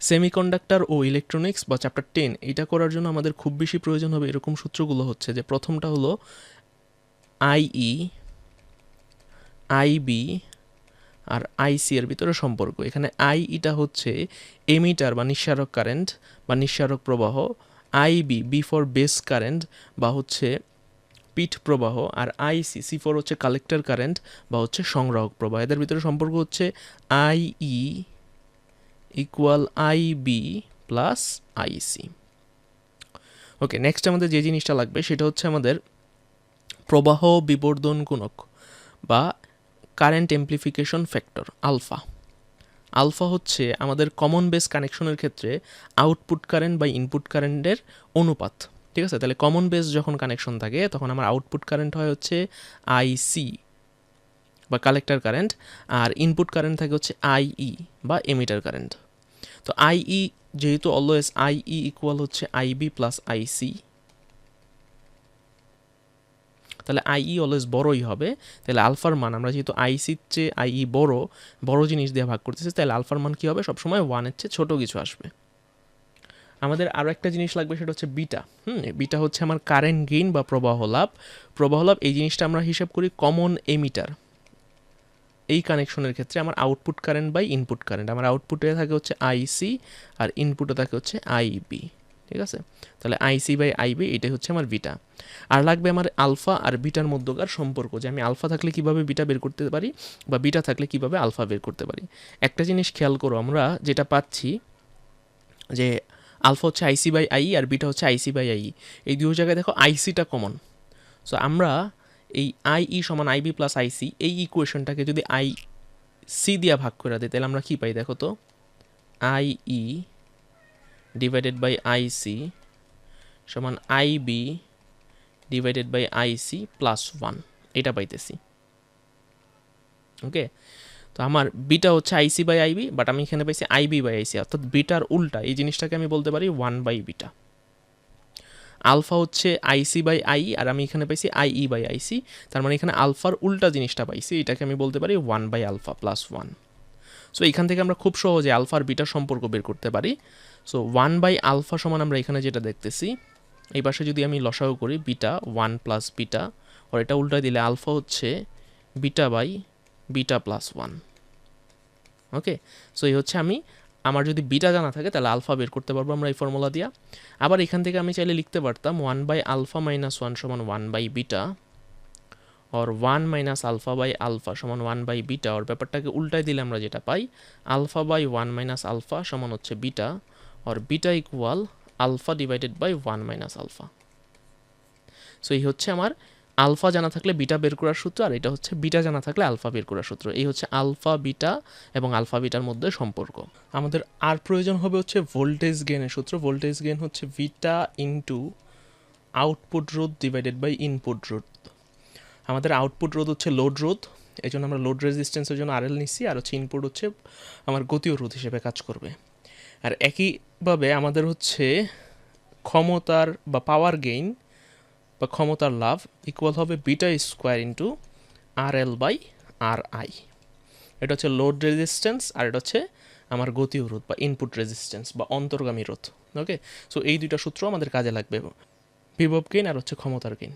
Semiconductor ও electronics বা chapter ten এটা করার জন্য আমাদের খুব বেশি প্রয়োজন হবে এরকম সূত্রগুলো হচ্ছে যে প্রথমটা হলো আইই আইবি আর আইসি এর ভিতরে সম্পর্ক। এখানে আই ইটা হচ্ছে এমিটার বা নিঃসারক কারেন্ট বা নিঃসারক প্রবাহ IB B for base current বা হচ্ছে পিঠ প্রবাহ আর আইসি সি ফর হচ্ছে কালেক্টর কারেন্ট বা হচ্ছে সংগ্রাহক প্রবাহ। এদের ভিতরে সম্পর্ক হচ্ছে IE equal IB plus IC okay next আমাদের যে জিনিসটা লাগবে, সেটা হচ্ছে আমাদের প্রবাহ বিবর্ধন গুণক বা current amplification factor alpha alpha হচ্ছে আমাদের কমন বেস কানেকশনের ক্ষেত্রে আউটপুট কারেন্ট বা ইনপুট কারেন্টের অনুপাত। ঠিক আছে? তাহলে কমন বেস যখন কানেকশন থাকে, তখন আমার আউটপুট কারেন্ট হয় হচ্ছে আইসি বা কালেক্টর কারেন্ট আর ইনপুট কারেন্ট থাকে হচ্ছে আইই বা এমিটার কারেন্ট তো আইই যেহেতু অলওয়েজ আইই ইকুয়াল হচ্ছে আইবি প্লাস আইসি তাহলে আইই অলওয়েজ বড়ই হবে। তাহলে আলফার মান, আমরা যেহেতু আইসির চেয়ে আইই বড় বড় জিনিস দিয়ে ভাগ করতেছি, তাহলে আলফার মান কী হবে? সবসময় ওয়ানের চেয়ে ছোটো কিছু আসবে। আমাদের আরও একটা জিনিস লাগবে, সেটা হচ্ছে বিটা। হুম, বিটা হচ্ছে আমার কারেন্ট গেইন বা প্রবাহ লাভ। প্রবাহ লাভ, এই জিনিসটা আমরা হিসাব করি কমন এমিটার এই কানেকশনের ক্ষেত্রে আমার output current by input current আমার আউটপুটে থাকে হচ্ছে আইসি আর ইনপুটে থাকে হচ্ছে আইবি ঠিক আছে? তাহলে আইসি বাই আইবি এটাই হচ্ছে আমার বিটা আর লাগবে আমার আলফা আর বিটার মধ্যকার সম্পর্ক, যে আমি আলফা থাকলে কীভাবে বিটা বের করতে পারি বা বিটা থাকলে কীভাবে আলফা বের করতে পারি? একটা জিনিস খেয়াল করো, আমরা যেটা পাচ্ছি যে আলফা হচ্ছে আইসি বাই আই আর বিটা হচ্ছে আইসি বাই আই এই দুই জায়গায় দেখো আইসিটা কমন সো আমরা এই আই ই সমান আইবি প্লাস আইসি এই ইকুয়েশনটাকে যদি আই সি দিয়া ভাগ করে দিই তাহলে আমরা কী পাই? দেখো তো I E divided by IC সমান IB divided by IC plus one এটা পাইতেছি। ওকে তো আমার বিটা হচ্ছে আইসি বাই আইবি বাট আমি এখানে পাইছি আইবি বাই আইসি অর্থাৎ বিটার উল্টা, এই জিনিসটাকে আমি বলতে পারি ওয়ান বাই বিটা আলফা হচ্ছে আইসি বাই আই আর আমি এখানে পাইছি আইই বাই আইসি তার মানে এখানে আলফার উল্টা জিনিসটা পাইছি, এটাকে আমি বলতে পারি one by alpha plus one so এখান থেকে আমরা খুব সহজে আলফার বিটা সম্পর্ক বের করতে পারি। সো ওয়ান বাই আলফা সমান আমরা এখানে যেটা দেখতেছি, এই পাশে যদি আমি লসাও করি বিটা ওয়ান প্লাস বিটা আর এটা উল্টা দিলে আলফা হচ্ছে beta by beta plus one okay so এই হচ্ছে আমি আমার যদি বিটা জানা থাকে, তাহলে আলফা বের করতে পারব আমরা এই ফর্মুলা দিয়া। আবার এখান থেকে আমি চাইলে লিখতে পারতাম one by alpha minus one সমান one by beta or one minus alpha by alpha সমান ওয়ান বাই বিটা ওর ব্যাপারটাকে উল্টাই দিলে আমরা যেটা পাই alpha by one minus alpha সমান হচ্ছে beta or beta equal alpha divided by one minus alpha so এই হচ্ছে আমার আলফা জানা থাকলে বিটা বের করার সূত্র, আর এটা হচ্ছে বিটা জানা থাকলে আলফা বের করার সূত্র। এই হচ্ছে আলফা, বিটা এবং আলফা, বিটার মধ্যে সম্পর্ক। আমাদের আর প্রয়োজন হবে হচ্ছে ভোল্টেজ গেনের সূত্র। ভোল্টেজ গেন হচ্ছে বিটা ইনটু আউটপুট রোধ ডিভাইডেড বাই ইনপুট রোধ। আমাদের আউটপুট রোধ হচ্ছে লোড রোধ। এই জন্য আমরা লোড রেজিস্ট্যান্সের জন্য আরএল নিচ্ছি আর হচ্ছে ইনপুট হচ্ছে আমার গতীয় রোধ হিসেবে কাজ করবে। আর একইভাবে আমাদের হচ্ছে ক্ষমতার বা পাওয়ার গেইন বা ক্ষমতার লাভ ইকুয়াল হবে beta square into R L by R I এটা হচ্ছে লোড রেজিস্ট্যান্স আর এটা হচ্ছে আমার গতি রোধ বা ইনপুট রেজিস্ট্যান্স বা অন্তর্গামী রোধ। ওকে সো এই দুইটা সূত্র আমাদের কাজে লাগবে। বিভব গেইন আর হচ্ছে ক্ষমতার গেইন